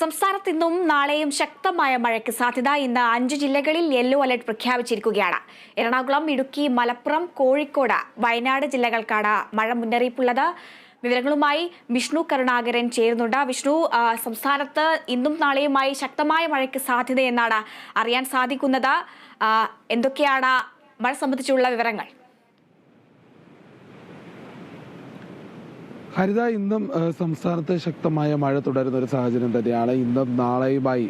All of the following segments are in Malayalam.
സംസ്ഥാനത്ത് ഇന്നും നാളെയും ശക്തമായ മഴയ്ക്ക് സാധ്യത ഇന്ന് അഞ്ച് ജില്ലകളിൽ യെല്ലോ അലർട്ട് പ്രഖ്യാപിച്ചിരിക്കുകയാണ്. എറണാകുളം ഇടുക്കി മലപ്പുറം കോഴിക്കോട് വയനാട് ജില്ലകൾക്കാണ് മഴ മുന്നറിയിപ്പുള്ളത്. വിവരങ്ങളുമായി വിഷ്ണു കരുണാകരൻ ചേരുന്നുണ്ട്. വിഷ്ണു സംസ്ഥാനത്ത് ഇന്നും നാളെയുമായി ശക്തമായ മഴയ്ക്ക് സാധ്യതയെന്നാണ് അറിയാൻ സാധിക്കുന്നത്. എന്തൊക്കെയാണ് മഴ സംബന്ധിച്ചുള്ള വിവരങ്ങൾ? ഹരിത ഇന്നും സംസ്ഥാനത്ത് ശക്തമായ മഴ തുടരുന്ന ഒരു സാഹചര്യം തന്നെയാണ്. ഇന്നും നാളെയുമായി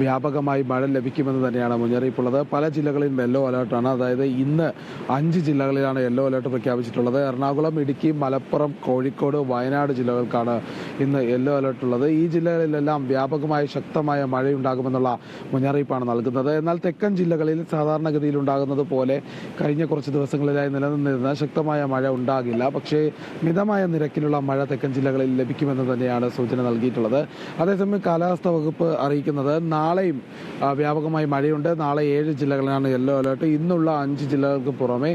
വ്യാപകമായി മഴ ലഭിക്കുമെന്ന് തന്നെയാണ് മുന്നറിയിപ്പുള്ളത്. പല ജില്ലകളിലും യെല്ലോ അലേർട്ടാണ്. അതായത് ഇന്ന് അഞ്ച് ജില്ലകളിലാണ് യെല്ലോ അലേർട്ട് പ്രഖ്യാപിച്ചിട്ടുള്ളത്. എറണാകുളം ഇടുക്കി മലപ്പുറം കോഴിക്കോട് വയനാട് ജില്ലകൾക്കാണ് ഇന്ന് യെല്ലോ അലേർട്ട് ഉള്ളത് ഈ ജില്ലകളിലെല്ലാം വ്യാപകമായ ശക്തമായ മഴയുണ്ടാകുമെന്നുള്ള മുന്നറിയിപ്പാണ് നൽകുന്നത്. എന്നാൽ തെക്കൻ ജില്ലകളിൽ സാധാരണഗതിയിൽ ഉണ്ടാകുന്നത് പോലെ കഴിഞ്ഞ കുറച്ച് ദിവസങ്ങളിലായി നിലനിന്നിരുന്ന ശക്തമായ മഴ ഉണ്ടാകില്ല. പക്ഷേ മിതമായ നിരക്കിലുള്ള മഴ തെക്കൻ ജില്ലകളിൽ ലഭിക്കുമെന്ന് തന്നെയാണ് സൂചന നൽകിയിട്ടുള്ളത്. അതേസമയം കാലാവസ്ഥാ വകുപ്പ് അറിയിക്കുന്നത് നാളെയും വ്യാപകമായി മഴയുണ്ട്. നാളെ ഏഴ് ജില്ലകളിലാണ് യെല്ലോ അലേർട്ട്. ഇന്നുള്ള അഞ്ച് ജില്ലകൾക്ക് പുറമെ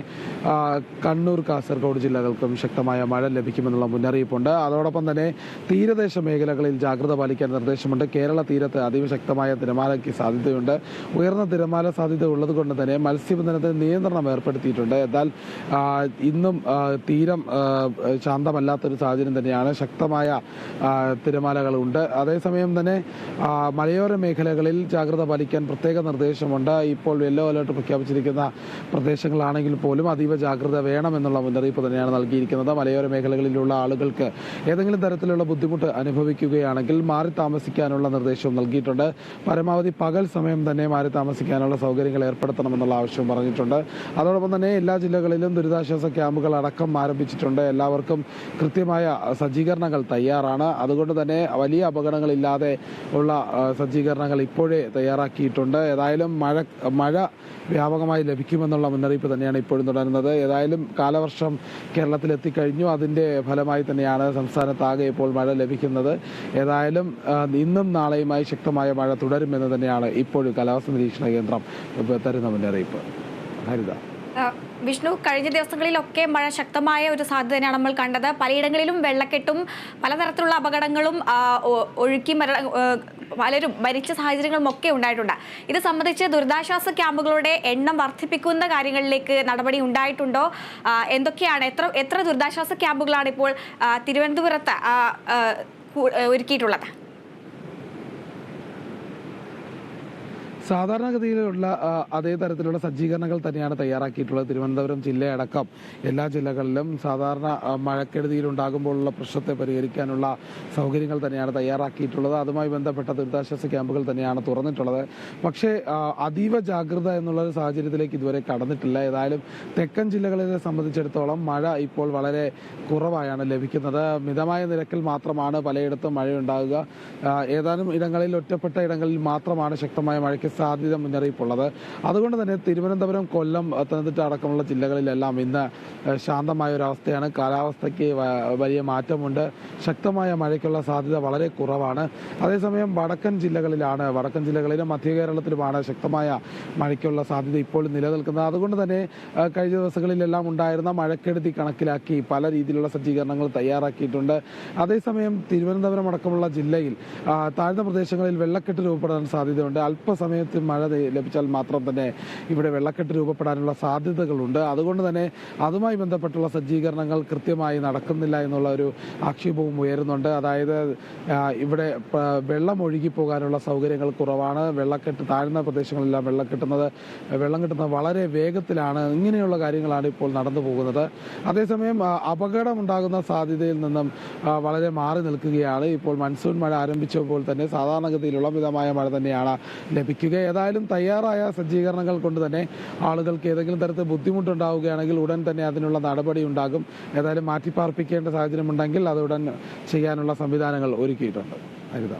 കണ്ണൂർ കാസർഗോഡ് ജില്ലകൾക്കും ശക്തമായ മഴ ലഭിക്കുമെന്നുള്ള മുന്നറിയിപ്പുണ്ട്. അതോടൊപ്പം തന്നെ തീരദേശ മേഖലകളിൽ ജാഗ്രത പാലിക്കാൻ നിർദ്ദേശമുണ്ട്. കേരള തീരത്ത് അതീവ ശക്തമായ തിരമാലയ്ക്ക് സാധ്യതയുണ്ട്. ഉയർന്ന തിരമാല സാധ്യത ഉള്ളത് കൊണ്ട് തന്നെ മത്സ്യബന്ധനത്തിന് നിയന്ത്രണം ഏർപ്പെടുത്തിയിട്ടുണ്ട്. എന്നാൽ ഇന്നും തീരം ശാന്തമല്ലാത്തൊരു സാഹചര്യം തന്നെയാണ്. ശക്തമായ തിരമാലകളുണ്ട്. അതേസമയം തന്നെ മലയോര മേഖലകളിൽ ജാഗ്രത പാലിക്കാൻ പ്രത്യേക നിർദ്ദേശമുണ്ട്. ഇപ്പോൾ യെല്ലോ അലേർട്ട് പ്രഖ്യാപിച്ചിരിക്കുന്ന പ്രദേശങ്ങളാണെങ്കിൽ പോലും അതീവ ജാഗ്രത വേണമെന്നുള്ള മുന്നറിയിപ്പ് തന്നെയാണ് നൽകിയിരിക്കുന്നത്. മലയോര മേഖലകളിലുള്ള ആളുകൾക്ക് ഏതെങ്കിലും തരത്തിലുള്ള ബുദ്ധിമുട്ട് അനുഭവിക്കുകയാണെങ്കിൽ മാറി താമസിക്കാനുള്ള നിർദ്ദേശവും നൽകിയിട്ടുണ്ട്. പരമാവധി പകൽ സമയം തന്നെ മാറി താമസിക്കാനുള്ള സൗകര്യങ്ങൾ ഏർപ്പെടുത്തണമെന്നുള്ള ആവശ്യവും പറഞ്ഞിട്ടുണ്ട്. അതോടൊപ്പം തന്നെ എല്ലാ ജില്ലകളിലും ദുരിതാശ്വാസ ക്യാമ്പുകൾ അടക്കം ആരംഭിച്ചിട്ടുണ്ട്. എല്ലാവർക്കും കൃത്യമായ സജ്ജീകരണങ്ങൾ തയ്യാറാണ്. അതുകൊണ്ട് തന്നെ വലിയ അപകടങ്ങളില്ലാതെ ഉള്ള സജ്ജീകരണങ്ങൾ ഇപ്പോഴേ തയ്യാറാക്കിയിട്ടുണ്ട്. ഏതായാലും മഴ മഴ വ്യാപകമായി ലഭിക്കുമെന്നുള്ള മുന്നറിയിപ്പ് തന്നെയാണ് ഇപ്പോഴും തുടരുന്നത്. ഏതായാലും കാലവർഷം കേരളത്തിൽ എത്തിക്കഴിഞ്ഞു അതിന്റെ ഫലമായി തന്നെയാണ് സംസ്ഥാനത്താകെ ഇപ്പോൾ മഴ ലഭിക്കുന്നത്. ഏതായാലും ഇന്നും നാളെയുമായി ശക്തമായ മഴ തുടരുമെന്ന് തന്നെയാണ് ഇപ്പോഴും കാലാവസ്ഥ നിരീക്ഷണ കേന്ദ്രം തരുന്ന മുന്നറിയിപ്പ്. ഹരിത. വിഷ്ണു കഴിഞ്ഞ ദിവസങ്ങളിലൊക്കെ മഴ ശക്തമായ ഒരു സാധ്യത തന്നെയാണ് നമ്മൾ കണ്ടത്. പലയിടങ്ങളിലും വെള്ളക്കെട്ടും പലതരത്തിലുള്ള അപകടങ്ങളും ഒഴുക്കി മരണ പലരും മരിച്ച സാഹചര്യങ്ങളും ഒക്കെ ഉണ്ടായിട്ടുണ്ട്. ഇത് സംബന്ധിച്ച് ദുരിതാശ്വാസ ക്യാമ്പുകളുടെ എണ്ണം വർദ്ധിപ്പിക്കുന്ന കാര്യങ്ങളിലേക്ക് നടപടി ഉണ്ടായിട്ടുണ്ടോ? എന്തൊക്കെയാണ്? എത്ര എത്ര ദുരിതാശ്വാസ ക്യാമ്പുകളാണ് ഇപ്പോൾ തിരുവനന്തപുരത്ത് ഒരുക്കിയിട്ടുള്ളത്? സാധാരണഗതിയിലുള്ള അതേ തരത്തിലുള്ള സജ്ജീകരണങ്ങൾ തന്നെയാണ് തയ്യാറാക്കിയിട്ടുള്ളത്. തിരുവനന്തപുരം ജില്ലയടക്കം എല്ലാ ജില്ലകളിലും സാധാരണ മഴക്കെടുതിയിലുണ്ടാകുമ്പോഴുള്ള പ്രശ്നത്തെ പരിഹരിക്കാനുള്ള സൗകര്യങ്ങൾ തന്നെയാണ് തയ്യാറാക്കിയിട്ടുള്ളത്. അതുമായി ബന്ധപ്പെട്ട ദുരിതാശ്വാസ ക്യാമ്പുകൾ തന്നെയാണ് തുറന്നിട്ടുള്ളത്. പക്ഷേ അതീവ ജാഗ്രത എന്നുള്ള സാഹചര്യത്തിലേക്ക് ഇതുവരെ കടന്നിട്ടില്ല. ഏതായാലും തെക്കൻ ജില്ലകളെ സംബന്ധിച്ചിടത്തോളം മഴ ഇപ്പോൾ വളരെ കുറവായാണ് ലഭിക്കുന്നത്. മിതമായ നിരക്കിൽ മാത്രമാണ് പലയിടത്തും മഴയുണ്ടാകുക. ഏതാനും ഇടങ്ങളിൽ ഒറ്റപ്പെട്ട ഇടങ്ങളിൽ മാത്രമാണ് ശക്തമായ മഴയ്ക്ക് സാധ്യത മുന്നറിയിപ്പുള്ളത്. അതുകൊണ്ട് തന്നെ തിരുവനന്തപുരം കൊല്ലം പത്തനംതിട്ട അടക്കമുള്ള ജില്ലകളിലെല്ലാം ഇന്ന് ശാന്തമായ ഒരവസ്ഥയാണ് കാലാവസ്ഥയ്ക്ക് വലിയ മാറ്റമുണ്ട്. ശക്തമായ മഴയ്ക്കുള്ള സാധ്യത വളരെ കുറവാണ്. അതേസമയം വടക്കൻ ജില്ലകളിലാണ് വടക്കൻ ജില്ലകളിലും മധ്യ കേരളത്തിലുമാണ് ശക്തമായ മഴയ്ക്കുള്ള സാധ്യത ഇപ്പോൾ നിലനിൽക്കുന്നത്. അതുകൊണ്ട് തന്നെ കഴിഞ്ഞ ദിവസങ്ങളിലെല്ലാം ഉണ്ടായിരുന്ന മഴക്കെടുതി കണക്കിലാക്കി പല രീതിയിലുള്ള സജ്ജീകരണങ്ങൾ തയ്യാറാക്കിയിട്ടുണ്ട്. അതേസമയം തിരുവനന്തപുരം അടക്കമുള്ള ജില്ലയിൽ താഴ്ന്ന പ്രദേശങ്ങളിൽ വെള്ളക്കെട്ട് രൂപപ്പെടാൻ സാധ്യതയുണ്ട്. അല്പസമയത്ത് മഴ ലഭിച്ചാൽ മാത്രം തന്നെ ഇവിടെ വെള്ളക്കെട്ട് രൂപപ്പെടാനുള്ള സാധ്യതകളുണ്ട്. അതുകൊണ്ട് തന്നെ അതുമായി ബന്ധപ്പെട്ടുള്ള സജ്ജീകരണങ്ങൾ കൃത്യമായി നടക്കുന്നില്ല എന്നുള്ള ഒരു ആക്ഷേപവും ഉയരുന്നുണ്ട്. അതായത് ഇവിടെ വെള്ളം ഒഴുകി പോകാനുള്ള സൗകര്യങ്ങൾ കുറവാണ്. വെള്ളക്കെട്ട് താഴ്ന്ന പ്രദേശങ്ങളെല്ലാം വെള്ളം കിട്ടുന്നത് വെള്ളം കിട്ടുന്നത് വളരെ വേഗത്തിലാണ്. ഇങ്ങനെയുള്ള കാര്യങ്ങളാണ് ഇപ്പോൾ നടന്നു പോകുന്നത്. അതേസമയം അപകടമുണ്ടാകുന്ന സാധ്യതയിൽ നിന്നും വളരെ മാറി നിൽക്കുകയാണ്. ഇപ്പോൾ മൺസൂൺ മഴ ആരംഭിച്ചപ്പോൾ തന്നെ സാധാരണഗതിയിലുള്ള മിതമായ മഴ തന്നെയാണ് ലഭിക്കുക ഏതായാലും തയ്യാറായ സജ്ജീകരണങ്ങൾ കൊണ്ട് തന്നെ ആളുകൾക്ക് ഏതെങ്കിലും തരത്തിൽ ബുദ്ധിമുട്ടുണ്ടാവുകയാണെങ്കിൽ ഉടൻ തന്നെ അതിനുള്ള നടപടി ഉണ്ടാകും. ഏതായാലും മാറ്റിപ്പാർപ്പിക്കേണ്ട സാഹചര്യമുണ്ടെങ്കിൽ അത് ഉടൻ ചെയ്യാനുള്ള സംവിധാനങ്ങൾ ഒരുക്കിയിട്ടുണ്ട്. ഹരിത.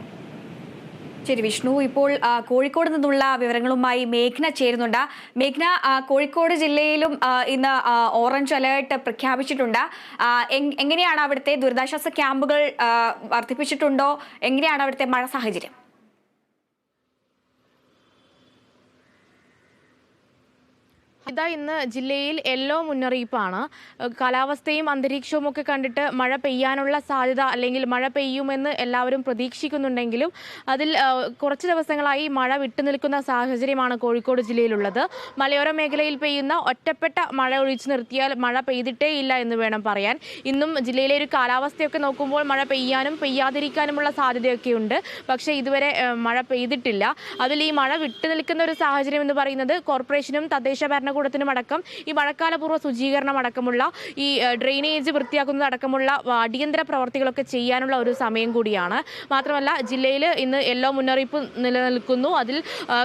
ശരി വിഷ്ണു. ഇപ്പോൾ കോഴിക്കോട് നിന്നുള്ള വിവരങ്ങളുമായി മേഘ്ന ചേരുന്നുണ്ട്. മേഘ്ന കോഴിക്കോട് ജില്ലയിലും ഇന്ന് ഓറഞ്ച് അലേർട്ട് പ്രഖ്യാപിച്ചിട്ടുണ്ട്. എങ്ങനെയാണ് അവിടുത്തെ ദുരിതാശ്വാസ ക്യാമ്പുകൾ വർദ്ധിപ്പിച്ചിട്ടുണ്ടോ? എങ്ങനെയാണ് അവിടുത്തെ മഴ സാഹചര്യം? ഇതാ ഇന്ന് ജില്ലയിൽ യെല്ലോ മുന്നറിയിപ്പാണ്. കാലാവസ്ഥയും അന്തരീക്ഷവും ഒക്കെ കണ്ടിട്ട് മഴ പെയ്യാനുള്ള സാധ്യത അല്ലെങ്കിൽ മഴ പെയ്യുമെന്ന് എല്ലാവരും പ്രതീക്ഷിക്കുന്നുണ്ടെങ്കിലും അതിൽ കുറച്ച് ദിവസങ്ങളായി മഴ വിട്ടുനിൽക്കുന്ന സാഹചര്യമാണ് കോഴിക്കോട് ജില്ലയിലുള്ളത്. മലയോര മേഖലയിൽ പെയ്യുന്ന ഒറ്റപ്പെട്ട മഴ ഒഴിച്ചു നിർത്തിയാൽ മഴ പെയ്തിട്ടേ ഇല്ല എന്ന് വേണം പറയാൻ. ഇന്നും ജില്ലയിലെ ഒരു കാലാവസ്ഥയൊക്കെ നോക്കുമ്പോൾ മഴ പെയ്യാനും പെയ്യാതിരിക്കാനുമുള്ള സാധ്യതയൊക്കെയുണ്ട് പക്ഷേ ഇതുവരെ മഴ പെയ്തിട്ടില്ല. അതിൽ ഈ മഴ വിട്ടുനിൽക്കുന്ന ഒരു സാഹചര്യം എന്ന് പറയുന്നത് കോർപ്പറേഷനും തദ്ദേശ ഭരണകൂടത്തിനും അടക്കം ഈ മഴക്കാലപൂർവ ശുചീകരണം അടക്കമുള്ള ഈ ഡ്രെയിനേജ് വൃത്തിയാക്കുന്നത് അടക്കമുള്ള അടിയന്തര പ്രവർത്തികളൊക്കെ ചെയ്യാനുള്ള ഒരു സമയം കൂടിയാണ്. മാത്രമല്ല ജില്ലയിൽ ഇന്ന് യെല്ലോ മുന്നറിയിപ്പ് നിലനിൽക്കുന്നു. അതിൽ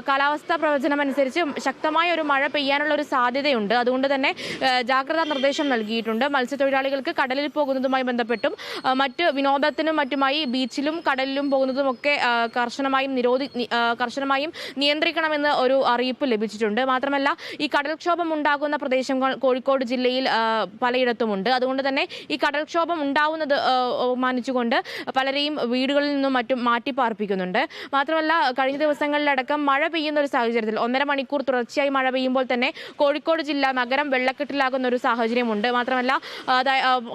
കാലാവസ്ഥാ പ്രവചനം അനുസരിച്ച് ശക്തമായ ഒരു മഴ പെയ്യാനുള്ള ഒരു സാധ്യതയുണ്ട്. അതുകൊണ്ട് തന്നെ ജാഗ്രതാ നിർദ്ദേശം നൽകിയിട്ടുണ്ട്. മത്സ്യത്തൊഴിലാളികൾക്ക് കടലിൽ പോകുന്നതുമായി ബന്ധപ്പെട്ടും മറ്റ് വിനോദത്തിനും മറ്റുമായി ബീച്ചിലും കടലിലും പോകുന്നതുമൊക്കെ കർശനമായും നിരോധി കർശനമായും നിയന്ത്രിക്കണമെന്ന് ഒരു അറിയിപ്പ് ലഭിച്ചിട്ടുണ്ട്. മാത്രമല്ല ഈ കടൽക്ഷോഭം ഉണ്ടാകുന്ന പ്രദേശങ്ങൾ കോഴിക്കോട് ജില്ലയിൽ പലയിടത്തുമുണ്ട്. അതുകൊണ്ട് തന്നെ ഈ കടൽക്ഷോഭം ഉണ്ടാവുന്നത് മാനിച്ചുകൊണ്ട് പലരെയും വീടുകളിൽ നിന്നും മറ്റും മാറ്റി പാർപ്പിക്കുന്നുണ്ട് മാത്രമല്ല കഴിഞ്ഞ ദിവസങ്ങളിലടക്കം മഴ പെയ്യുന്ന ഒരു സാഹചര്യത്തിൽ ഒന്നര മണിക്കൂർ തുടർച്ചയായി മഴ പെയ്യുമ്പോൾ തന്നെ കോഴിക്കോട് ജില്ല നഗരം വെള്ളക്കെട്ടിലാകുന്ന ഒരു സാഹചര്യമുണ്ട്. മാത്രമല്ല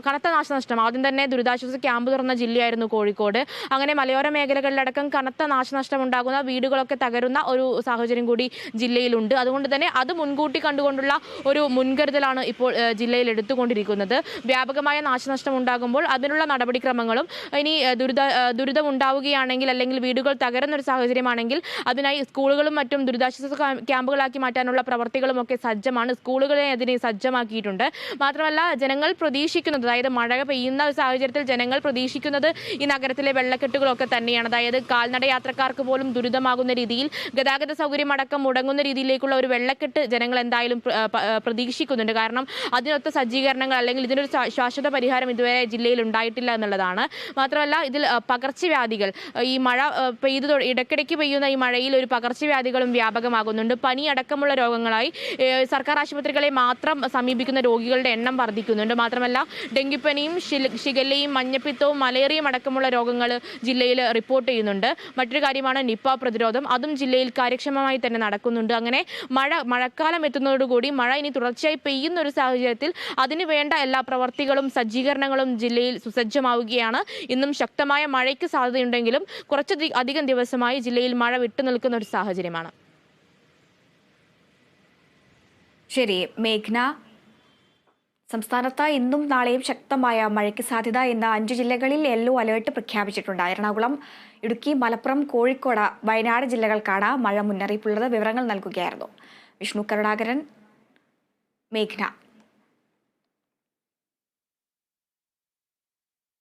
കനത്ത നാശനഷ്ടം. ആദ്യം തന്നെ ദുരിതാശ്വാസ ക്യാമ്പ് തുറന്ന ജില്ലയായിരുന്നു കോഴിക്കോട്. അങ്ങനെ മലയോര മേഖലകളിലടക്കം കനത്ത നാശനഷ്ടം ഉണ്ടാകുന്ന വീടുകളൊക്കെ തകരുന്ന ഒരു സാഹചര്യം കൂടി ജില്ലയിലുണ്ട്. അതുകൊണ്ട് തന്നെ അത് മുൻകൂട്ടി കണ്ടുകൊണ്ടുള്ള ഒരു മുൻകരുതലാണ് ഇപ്പോൾ ജില്ലയിൽ എടുത്തുകൊണ്ടിരിക്കുന്നത്. വ്യാപകമായ നാശനഷ്ടം ഉണ്ടാകുമ്പോൾ അതിനുള്ള നടപടിക്രമങ്ങളും ഇനി ദുരിത ദുരിതം ഉണ്ടാവുകയാണെങ്കിൽ അല്ലെങ്കിൽ വീടുകൾ തകരുന്ന ഒരു സാഹചര്യമാണെങ്കിൽ അതിനായി സ്കൂളുകളും മറ്റും ദുരിതാശ്വാസ ക്യാമ്പുകളാക്കി മാറ്റാനുള്ള പ്രവർത്തികളും ഒക്കെ സജ്ജമാണ്. സ്കൂളുകളെ അതിനെ സജ്ജമാക്കിയിട്ടുണ്ട്. മാത്രമല്ല ജനങ്ങൾ പ്രതീക്ഷിക്കുന്നത് അതായത് മഴ പെയ്യുന്ന ഒരു സാഹചര്യത്തിൽ ജനങ്ങൾ പ്രതീക്ഷിക്കുന്നത് ഈ നഗരത്തിലെ വെള്ളക്കെട്ടുകളൊക്കെ തന്നെയാണ്. അതായത് കാൽനട യാത്രക്കാർക്ക് പോലും ദുരിതമാകുന്ന രീതിയിൽ ഗതാഗത സൗകര്യം അടക്കം മുടങ്ങുന്ന രീതിയിലേക്കുള്ള ഒരു വെള്ളക്കെട്ട് ജനങ്ങൾ എന്തായാലും പ്രതീക്ഷിക്കുന്നുണ്ട്. കാരണം അതിനൊത്ത സജ്ജീകരണങ്ങൾ അല്ലെങ്കിൽ ഇതിനൊരു ശാശ്വത പരിഹാരം ഇതുവരെ ജില്ലയിൽ ഉണ്ടായിട്ടില്ല എന്നുള്ളതാണ്. മാത്രമല്ല ഇതിൽ പകർച്ചവ്യാധികൾ ഈ മഴ പെയ്തു ഇടയ്ക്കിടയ്ക്ക് പെയ്യുന്ന ഈ മഴയിൽ ഒരു പകർച്ചവ്യാധികളും വ്യാപകമാകുന്നുണ്ട്. പനി അടക്കമുള്ള രോഗങ്ങളായി സർക്കാർ ആശുപത്രികളെ മാത്രം സമീപിക്കുന്ന രോഗികളുടെ എണ്ണം വർദ്ധിക്കുന്നുണ്ട്. മാത്രമല്ല ഡെങ്കിപ്പനിയും ഷിഗല്ലയും മഞ്ഞപ്പിത്തവും മലേറിയയും അടക്കമുള്ള രോഗങ്ങൾ ജില്ലയിൽ റിപ്പോർട്ട് ചെയ്യുന്നുണ്ട്. മറ്റൊരു കാര്യമാണ് നിപ്പ പ്രതിരോധം. അതും ജില്ലയിൽ കാര്യക്ഷമമായി തന്നെ നടക്കുന്നുണ്ട്. അങ്ങനെ മഴ മഴക്കാലം എത്തുന്നതോടുകൂടി മഴ ഇനി തുടർച്ചയായി പെയ്യുന്ന ഒരു സാഹചര്യത്തിൽ അതിന് വേണ്ട എല്ലാ പ്രവർത്തികളും സജ്ജീകരണങ്ങളും ജില്ലയിൽ സുസജ്ജമാവുകയാണ്. ഇന്നും ശക്തമായ മഴയ്ക്ക് സാധ്യതയുണ്ടെങ്കിലും കുറച്ച് അധികം ദിവസമായി ജില്ലയിൽ മഴ വിട്ടുനിൽക്കുന്ന ഒരു സാഹചര്യമാണ്. ശരി മേഘ്ന. സംസ്ഥാനത്ത് ഇന്നും നാളെയും ശക്തമായ മഴയ്ക്ക് സാധ്യത എന്ന അഞ്ച് ജില്ലകളിൽ യെല്ലോ അലേർട്ട് പ്രഖ്യാപിച്ചിട്ടുണ്ട്. എറണാകുളം ഇടുക്കി മലപ്പുറം കോഴിക്കോട് വയനാട് ജില്ലകൾക്കാണ് മഴ മുന്നറിയിപ്പുള്ളത്. വിവരങ്ങൾ നൽകുകയായിരുന്നു. വിഷ്ണു കരുണാകരൻ മേഘ്ന.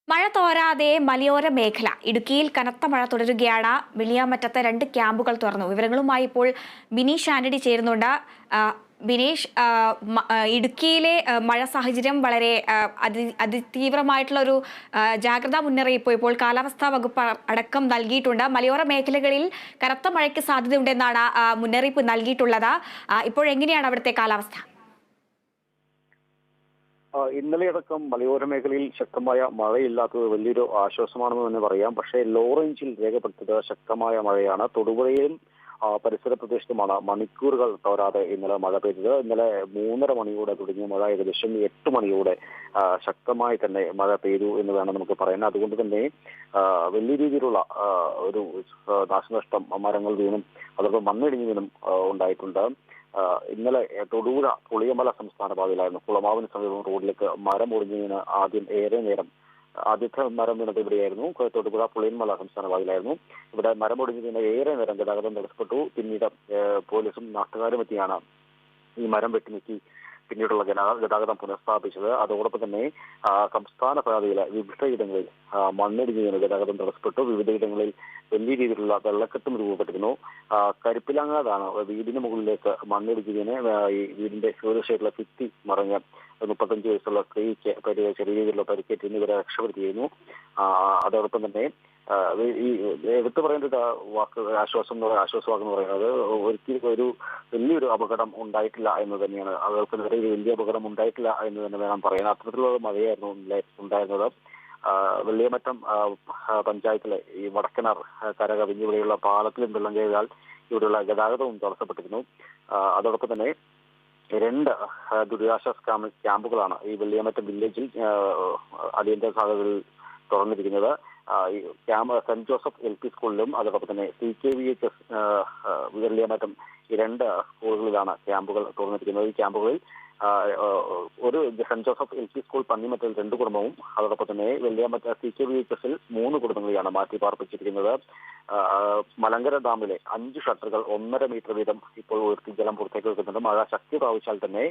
മഴ തോരാതെ മലയോര മേഖല. ഇടുക്കിയിൽ കനത്ത മഴ തുടരുകയാണ്. വിളിയാമറ്റത്തെ രണ്ട് ക്യാമ്പുകൾ തുറന്നു. വിവരങ്ങളുമായി ഇപ്പോൾ ബിനീഷ് ആന്റണി ചേരുന്നുണ്ട്. ബിനീഷ് ഇടുക്കിയിലെ മഴ സാഹചര്യം വളരെ അതി അതിതീവ്രമായിട്ടുള്ള ഒരു ജാഗ്രതാ മുന്നറിയിപ്പ് ഇപ്പോൾ കാലാവസ്ഥാ വകുപ്പ് അടക്കം നൽകിയിട്ടുണ്ട്. മലയോര മേഖലകളിൽ കനത്ത മഴയ്ക്ക് സാധ്യതയുണ്ടെന്നാണ് മുന്നറിയിപ്പ് നൽകിയിട്ടുള്ളത്. ഇപ്പോഴെങ്ങനെയാണ് അവിടുത്തെ കാലാവസ്ഥ? ഇന്നലെയടക്കം മലയോര മേഖലയിൽ ശക്തമായ മഴയില്ലാത്തത് വലിയൊരു ആശ്വാസമാണെന്ന് തന്നെ പറയാം. പക്ഷേ ലോ റേഞ്ചിൽ രേഖപ്പെടുത്തിയത് ശക്തമായ മഴയാണ്. തൊടുപുഴയിലും പരിസര പ്രദേശത്തുമാണ് മണിക്കൂറുകൾ തോരാതെ ഇന്നലെ മഴ പെയ്തത്. ഇന്നലെ മൂന്നര മണിയോടെ തുടങ്ങിയ മഴ ഏകദേശം എട്ട് മണിയോടെ ശക്തമായി തന്നെ മഴ പെയ്തു എന്ന് വേണം നമുക്ക് പറയാൻ. അതുകൊണ്ട് തന്നെ വലിയ രീതിയിലുള്ള ഒരു നാശനഷ്ടം മരങ്ങൾ വീണും അതോടൊപ്പം മണ്ണിടിഞ്ഞു വീണും ഉണ്ടായിട്ടുണ്ട്. ഇന്നലെ തൊടുപുഴ പുളിയമല സംസ്ഥാന പാതയിലായിരുന്നു കുളമാവിന് സമീപം റോഡിലേക്ക് മരം ഒടിഞ്ഞു വീണ് ആദ്യം ഏറെ നേരം ആദ്യത്തെ മരം വീണത് ഇവിടെയായിരുന്നു. തൊടുപുഴ പുളിയന്മല സംസ്ഥാന പാതയിലായിരുന്നു ഇവിടെ മരം ഒടിഞ്ഞു ഏറെ നേരം ഗതാഗതം തടസ്സപ്പെട്ടു. പിന്നീട് പോലീസും നാട്ടുകാരും എത്തിയാണ് ഈ മരം വെട്ടി നീക്കി പിന്നീടുള്ള ഗതാ- ഗതാഗതം പുനഃസ്ഥാപിച്ചത്. അതോടൊപ്പം തന്നെ സംസ്ഥാന പാതയിലെ വിവിധയിടങ്ങളിൽ മണ്ണിടിഞ്ഞ് ഗതാഗതം തടസ്സപ്പെട്ടു. വിവിധയിടങ്ങളിൽ വലിയ രീതിയിലുള്ള വെള്ളക്കെട്ടും രൂപപ്പെട്ടിരുന്നു. കരുപ്പിലങ്ങാതാണ് വീടിന് മുകളിലേക്ക് മണ്ണിടിഞ്ഞതിന് ഈ വീടിന്റെ സുരക്ഷയുള്ള ഭിത്തി മറിഞ്ഞ് മുപ്പത്തഞ്ച് വയസ്സുള്ള സ്ത്രീക്ക് ചെറിയ രീതിയിലുള്ള പരിക്കേറ്റ് ഇന്നിവരെ രക്ഷപ്പെടുത്തിയിരുന്നു. അതോടൊപ്പം തന്നെ ഈ എടുത്തു പറയേണ്ട വാക്ക് ആശ്വാസം എന്ന് പറയുന്നത് ആശ്വാസവാക്ക് എന്ന് പറയുന്നത് ഒരിക്കലും ഒരു വലിയൊരു അപകടം ഉണ്ടായിട്ടില്ല എന്ന് തന്നെയാണ്. നേരെ ഒരു വലിയ അപകടം ഉണ്ടായിട്ടില്ല എന്ന് തന്നെ വേണം പറയാൻ. അത്തരത്തിലുള്ള മഴയായിരുന്നു ഉണ്ടായിരുന്നത്. വെള്ളിയമറ്റം പഞ്ചായത്തിലെ ഈ വടക്കനാർ ആ, കരകവിഞ്ഞ് ഇവിടെയുള്ള പാലത്തിലും വെള്ളം കയറിയാൽ ഇവിടെയുള്ള ഗതാഗതവും തടസ്സപ്പെട്ടിരുന്നു. അതോടൊപ്പം തന്നെ രണ്ട് ദുരിതാശ്വാസ ക്യാമ്പ് ക്യാമ്പുകളാണ് ഈ വെള്ളിയമറ്റം വില്ലേജിൽ അടിയന്തര സാഹചര്യങ്ങളിൽ തുറന്നിരിക്കുന്നത്. ഈ സെന്റ് ജോസഫ് എൽ പി സ്കൂളിലും അതോടൊപ്പം തന്നെ C K V H S Viraliyamattam ഈ രണ്ട് സ്കൂളുകളിലാണ് ക്യാമ്പുകൾ തുറന്നിരിക്കുന്നത്. ഈ ക്യാമ്പുകളിൽ ഒരു saint Joseph L P school Pannimattal രണ്ട് കുടുംബവും അതോടൊപ്പം തന്നെ Velliyamattam C K V H എസിൽ മൂന്ന് കുടുംബങ്ങളെയാണ് മാറ്റി പാർപ്പിച്ചിരിക്കുന്നത്. മലങ്കര ഡാമിലെ അഞ്ച് ഷട്ടറുകൾ ഒന്നര മീറ്റർ വീതം ഇപ്പോൾ ഉയർത്തി ജലം പുറത്തേക്ക് വെക്കുന്നുണ്ട്. മഴ ശക്തി പ്രാപിച്ചാൽ തന്നെ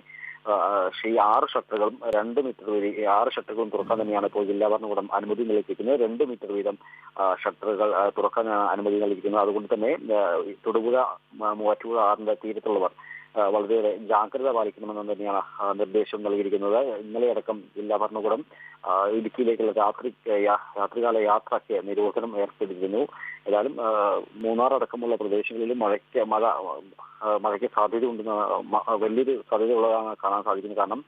ഈ ആറ് ഷട്ടറുകളും രണ്ട് മീറ്റർ വീതി ആറ് ഷട്ടറുകളും തുറക്കാൻ തന്നെയാണ് ഇപ്പോൾ ജില്ലാ ഭരണകൂടം അനുമതി നൽകിയിരിക്കുന്നത് രണ്ട് മീറ്റർ വീതം ഷട്ടറുകൾ തുറക്കാൻ അനുമതി നൽകിയിരിക്കുന്നത് അതുകൊണ്ട് തന്നെ തൊടുപുഴ മൂവാറ്റുപുഴ ആറിന്റെ തീരത്തുള്ളവർ വളരെയേറെ ജാഗ്രത പാലിക്കണമെന്ന് തന്നെയാണ് നിർദ്ദേശം നൽകിയിരിക്കുന്നത്. ഇന്നലെയടക്കം ജില്ലാ ഭരണകൂടം ഇടുക്കിയിലേക്കുള്ള രാത്രി രാത്രികാല യാത്രയ്ക്ക് നിരോധനം ഏർപ്പെടുത്തിയിരുന്നു. ഏതായാലും മൂന്നാർ അടക്കമുള്ള പ്രദേശങ്ങളിലും മഴയ്ക്ക് മഴ മഴയ്ക്ക് സാധ്യതയുണ്ടെന്ന് ഉണ്ടെന്ന് വലിയൊരു സാധ്യതയുള്ളതാണ് കാണാൻ സാധിക്കുന്നത്. കാരണം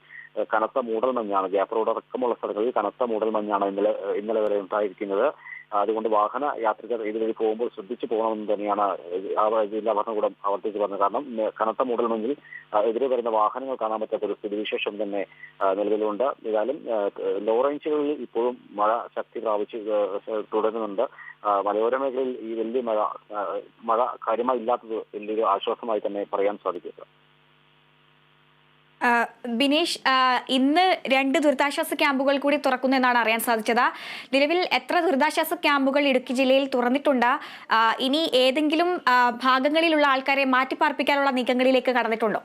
കനത്ത കനത്ത മൂടൽമഞ്ഞാണ് ഗ്യാപ്പ് റോഡ് അടക്കമുള്ള സ്ഥലങ്ങളിൽ കനത്ത മൂടൽ മഞ്ഞാണ് ഇന്നലെ ഇന്നലെ വരെ ഉണ്ടായിരിക്കുന്നത്. അതുകൊണ്ട് വാഹന യാത്രികർ ഇതുവഴി പോകുമ്പോൾ ശ്രദ്ധിച്ചു പോകണമെന്ന് തന്നെയാണ് ജില്ലാ ഭരണകൂടം ആവർത്തിച്ച് പറഞ്ഞത്. കാരണം കനത്ത മൂടൽമഞ്ഞിൽ എതിരെ വരുന്ന വാഹനങ്ങൾ കാണാൻ പറ്റാത്ത ഒരു സ്ഥിതിവിശേഷം തന്നെ നിലവിലുണ്ട്. ഏതായാലും ലോ റേഞ്ചുകളിൽ ഇപ്പോഴും മഴ ശക്തി പ്രാപിച്ച് തുടരുന്നുണ്ട്. മലയോര മേഖലയിൽ ഈ വലിയ മഴ മഴ കാര്യമായി ഇല്ലാത്തത് വലിയൊരു ആശ്വാസമായി തന്നെ പറയാൻ സാധിക്കും. ബിനീഷ് ഇന്ന് രണ്ട് ദുരിതാശ്വാസ ക്യാമ്പുകൾ കൂടി തുറക്കുന്നു എന്നാണ് അറിയാൻ സാധിച്ചത്. നിലവിൽ എത്ര ദുരിതാശ്വാസ ക്യാമ്പുകൾ ഇടുക്കി ജില്ലയിൽ തുറന്നിട്ടുണ്ട്? ഇനി ഏതെങ്കിലും ഭാഗങ്ങളിലുള്ള ആൾക്കാരെ മാറ്റിപ്പാർപ്പിക്കാനുള്ള നീക്കങ്ങളിലേക്ക് കടന്നിട്ടുണ്ടോ?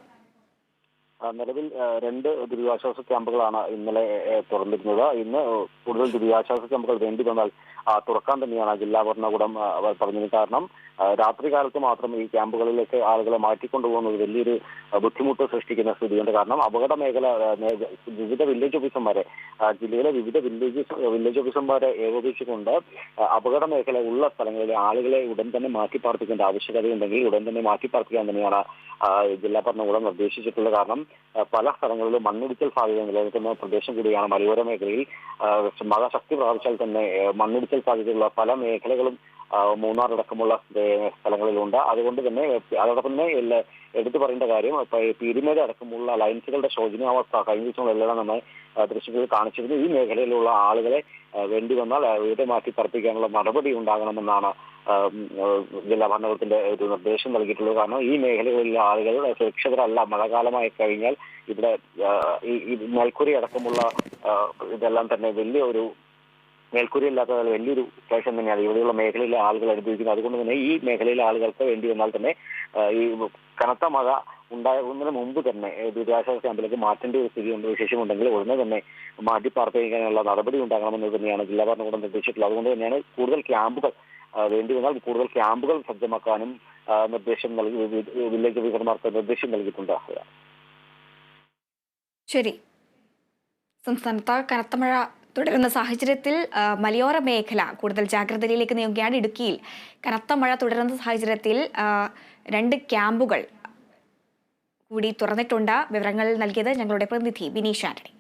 നിലവിൽ രണ്ട് ദുരിതാശ്വാസ ക്യാമ്പുകളാണ് ഇന്നലെ തുറന്നിരുന്നത്. ഇന്ന് കൂടുതൽ ദുരിതാശ്വാസ ക്യാമ്പുകൾ വേണ്ടി വന്നാൽ തുറക്കാൻ തന്നെയാണ് ജില്ലാ ഭരണകൂടം പറഞ്ഞത് കാരണം. രാത്രി കാലത്ത് മാത്രം ഈ ക്യാമ്പുകളിലേക്ക് ആളുകളെ മാറ്റിക്കൊണ്ടുപോകുന്നത് വലിയൊരു ബുദ്ധിമുട്ട് സൃഷ്ടിക്കുന്ന സ്ഥിതിയുണ്ട്. കാരണം അപകട മേഖല വിവിധ വില്ലേജ് ഓഫീസർമാരെ ജില്ലയിലെ വിവിധ വില്ലേജ് വില്ലേജ് ഓഫീസർമാരെ ഏകോപിച്ചുകൊണ്ട് അപകട മേഖല ഉള്ള സ്ഥലങ്ങളിലെ ആളുകളെ ഉടൻ തന്നെ മാറ്റി പാർപ്പിക്കേണ്ട ആവശ്യകതയുണ്ടെങ്കിൽ ഉടൻ തന്നെ മാറ്റി പാർപ്പിക്കാൻ തന്നെയാണ് ജില്ലാ ഭരണകൂടം നിർദ്ദേശിച്ചിട്ടുള്ളത്. കാരണം പല സ്ഥലങ്ങളിലും മണ്ണിടിച്ചൽ സാധ്യത നിലനിൽക്കുന്ന പ്രദേശം കൂടിയാണ് മലയോര മേഖലയിൽ. മഴ ശക്തി പ്രാപിച്ചാൽ തന്നെ മണ്ണിടിച്ചൽ സാധ്യതയുള്ള പല മേഖലകളും മൂന്നാർ അടക്കമുള്ള സ്ഥലങ്ങളിലുണ്ട്. അതുകൊണ്ട് തന്നെ അതോടൊപ്പം തന്നെ എടുത്തു പറയേണ്ട കാര്യം ഈ അടക്കമുള്ള ലൈൻസുകളുടെ ശോചനീയാവസ്ഥ കഴിഞ്ഞ ദിവസങ്ങളെല്ലാം നമ്മൾ തൃശ്ശൂരിൽ കാണിച്ചിരുന്നു. ഈ മേഖലയിലുള്ള ആളുകളെ വേണ്ടി വന്നാൽ വീട് മാറ്റി തർപ്പിക്കാനുള്ള നടപടി ഉണ്ടാകണമെന്നാണ് ജില്ലാ ഭരണകൂടത്തിന്റെ ഒരു നിർദ്ദേശം നൽകിയിട്ടുള്ളത് കാരണം ഈ മേഖലകളിലെ ആളുകൾ സുരക്ഷിതരല്ല. മഴക്കാലമായി കഴിഞ്ഞാൽ ഇവിടെ ഈ മേൽക്കുരി അടക്കമുള്ള ഇതെല്ലാം തന്നെ വലിയ ഒരു മേൽക്കുരി ഇല്ലാത്ത വലിയൊരു ക്ലേശം തന്നെയാണ്. ഇവിടെയുള്ള മേഖലയിലെ ആളുകൾ അനുഭവിക്കുന്നത്. അതുകൊണ്ട് തന്നെ ഈ മേഖലയിലെ ആളുകൾക്ക് വേണ്ടി വന്നാൽ തന്നെ ഈ കനത്ത മഴ ഉണ്ടാകുന്നതിന് മുമ്പ് തന്നെ ദുരിതാശ്വാസ ക്യാമ്പിലേക്ക് മാറ്റേണ്ട ഒരു സ്ഥിതി ഉണ്ട് വിശേഷമുണ്ടെങ്കിൽ ഉടനെ തന്നെ മാറ്റി പാർപ്പിക്കാനുള്ള നടപടി ഉണ്ടാകണമെന്ന് തന്നെയാണ് ജില്ലാ ഭരണകൂടം നിർദ്ദേശിച്ചിട്ടുള്ളത്. അതുകൊണ്ട് തന്നെയാണ് കൂടുതൽ ക്യാമ്പുകൾ വേണ്ടി വന്നാൽ കൂടുതൽ ക്യാമ്പുകൾ സജ്ജമാക്കാനും നിർദ്ദേശം നൽകി വില്ലേജ് ഓഫീസർമാർക്ക് നിർദ്ദേശം നൽകിയിട്ടുണ്ട്. ശരി. സംസ്ഥാനത്ത് കനത്ത മഴ തുടരുന്ന സാഹചര്യത്തിൽ മലയോര മേഖല കൂടുതൽ ജാഗ്രതയിലേക്ക് നീങ്ങുകയാണ്. ഇടുക്കിയിൽ കനത്ത മഴ തുടരുന്ന സാഹചര്യത്തിൽ രണ്ട് ക്യാമ്പുകൾ കൂടി തുറന്നിട്ടുണ്ട്. വിവരങ്ങൾ നൽകിയത് ഞങ്ങളുടെ പ്രതിനിധി ബിനീഷ് ആന്റണി.